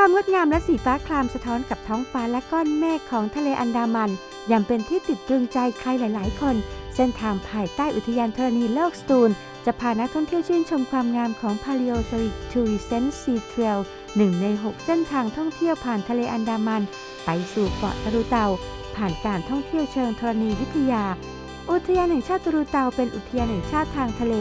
ความงดงามและสีฟ้าครามสะท้อนกับท้องฟ้าและก้อนเมฆของทะเลอันดามันยังเป็นที่ติดตรึงใจใครหลาย ๆ คน เส้นทางภายใต้อุทยานธรณีโลกสตูล จะพานักท่องเที่ยวชื่นชมความงามของ Paleozoic Tourism Sea Trail หนึ่งใน 6 เส้นทางท่องเที่ยวผ่านทะเลอันดามัน ไปสู่เกาะตะลุเตา ผ่านการท่องเที่ยวเชิงธรณีวิทยา อุทยานแห่งชาติตะลุเตาเป็นอุทยานแห่งชาติทางทะเล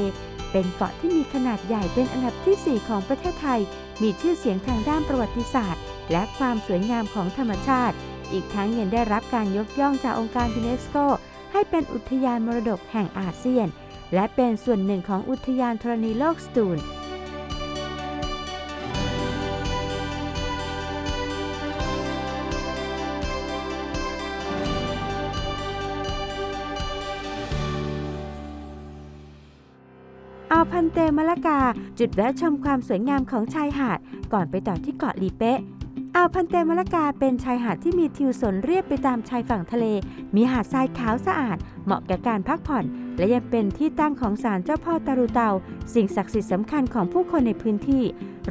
เป็นเกาะที่มีขนาดใหญ่เป็นอันดับทีสี่4 ของประเทศไทย มีชื่อเสียงทางด้านประวัติศาสตร์ และความสวยงามของธรรมชาติ อีกทั้งยังได้รับการยกย่องจากองค์การยูเนสโก ให้เป็นอุทยานมรดกแห่งอาเซียน และเป็นส่วนหนึ่งของอุทยานธรณีโลกสตูล อ่าวพันเตมะละกา จุดแวะชมความสวยงามของชายหาด ก่อนไปต่อที่เกาะลีเป๊ะอ่าวพันเตมะละกาเป็นชายหาดที่มีทิวสนเรียบไปตามชายฝั่งทะเล มีหาดทรายขาวสะอาด เหมาะแก่การพักผ่อน และยังเป็นที่ตั้งของศาลเจ้าพ่อตารูเตา สิ่งศักดิ์สิทธิ์สำคัญของผู้คนในพื้นที่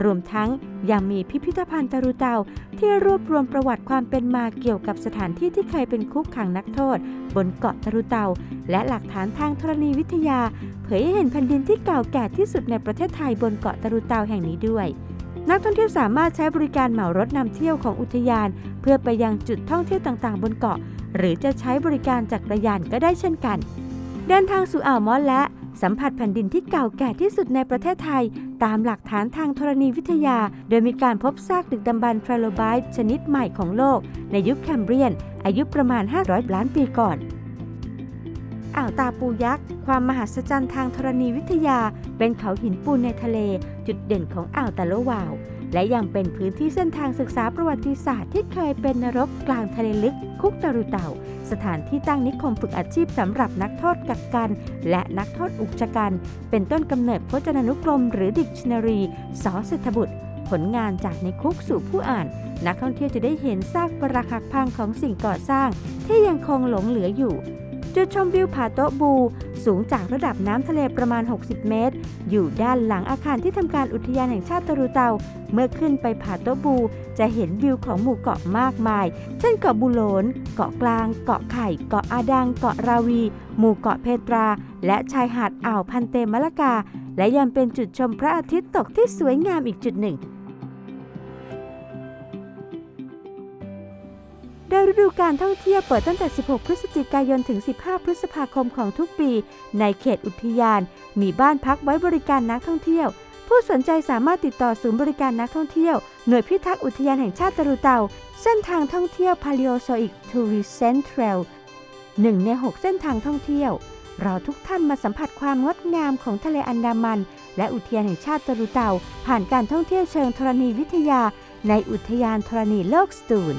รวมทั้งยังมีพิพิธภัณฑ์ตารูเตา ที่รวบรวมประวัติความเป็นมาเกี่ยวกับสถานที่ที่เคยเป็นคุกขังนักโทษ บนเกาะตารูเตา และหลักฐานทางธรณีวิทยา เผยให้เห็นแผ่นดินที่เก่าแก่ที่สุดในประเทศไทยบนเกาะตะรุเตาแห่งนี้ด้วยนักท่องเที่ยวสามารถใช้บริการเหมารถนำเที่ยวของอุทยาน เพื่อไปยังจุดท่องเที่ยวต่างๆ บนเกาะ หรือจะใช้บริการจักรยานก็ได้เช่นกัน เดินทางสู่อ่าวมอสและสัมผัสแผ่นดินที่เก่าแก่ที่สุดในประเทศไทย ตามหลักฐานทางธรณีวิทยา โดยมีการพบซากดึกดำบรรพ์ทรโลไบต์ชนิดใหม่ของโลก ในยุคแคมเบรียน อายุประมาณ 500 ล้านปีก่อนอ่าวตาปูยักษ์ ความมหัศจรรย์ทางธรณีวิทยา เป็นเขาหินปูนในทะเล จุดเด่นของอ่าวตะโลวาว และยังเป็นพื้นที่เส้นทางศึกษาประวัติศาสตร์ที่เคยเป็นนรกกลางทะเลลึกคุกตะรุเต่า สถานที่ตั้งนิคมฝึกอาชีพสำหรับนักโทษกักกัน และนักโทษอุกชะกัน เป็นต้นกำเนิดพจนานุกรม หรือดิกชันนารีสอสิทธบุตร ผลงานจากในคุกสู่ผู้อ่าน นักท่องเที่ยวจะได้เห็นซากปรักหักพังของสิ่งก่อสร้าง ที่ยังคงหลงเหลืออยู่ จุดชมวิวผาโต๊ะบู สูงจากระดับน้ำทะเลประมาณ 60 เมตร อยู่ด้านหลังอาคารที่ทำการอุทยานแห่งชาติตรูเตา เมื่อขึ้นไปผาโต๊ะบู จะเห็นวิวของหมู่เกาะมากมาย เช่นเกาะบุโลน เกาะกลาง เกาะไข่ เกาะอาดัง เกาะราวี หมู่เกาะเพตรา และชายหาดอ่าวพันเตมะละกา และยังเป็นจุดชมพระอาทิตย์ตกที่สวยงามอีกจุดหนึ่ง โดยฤดูการท่องเที่ยวเปิดตั้งแต่ 16 พฤศจิกายน ถึง 15 พฤษภาคมของทุกปี ในเขตอุทยาน มีบ้านพักไว้บริการนักท่องเที่ยว ผู้สนใจสามารถติดต่อศูนย์บริการนักท่องเที่ยว หน่วยพิทักษ์อุทยานแห่งชาติตะรุเตา เส้นทางท่องเที่ยว Paleozoic Tourism Trail หนึ่งใน 6 เส้นทางท่องเที่ยว เราทุกท่านมาสัมผัสความงดงามของทะเลอันดามัน และอุทยานแห่งชาติตะรุเตา ผ่านการท่องเที่ยวเชิงธรณีวิทยา ในอุทยานธรณีโลกสตูล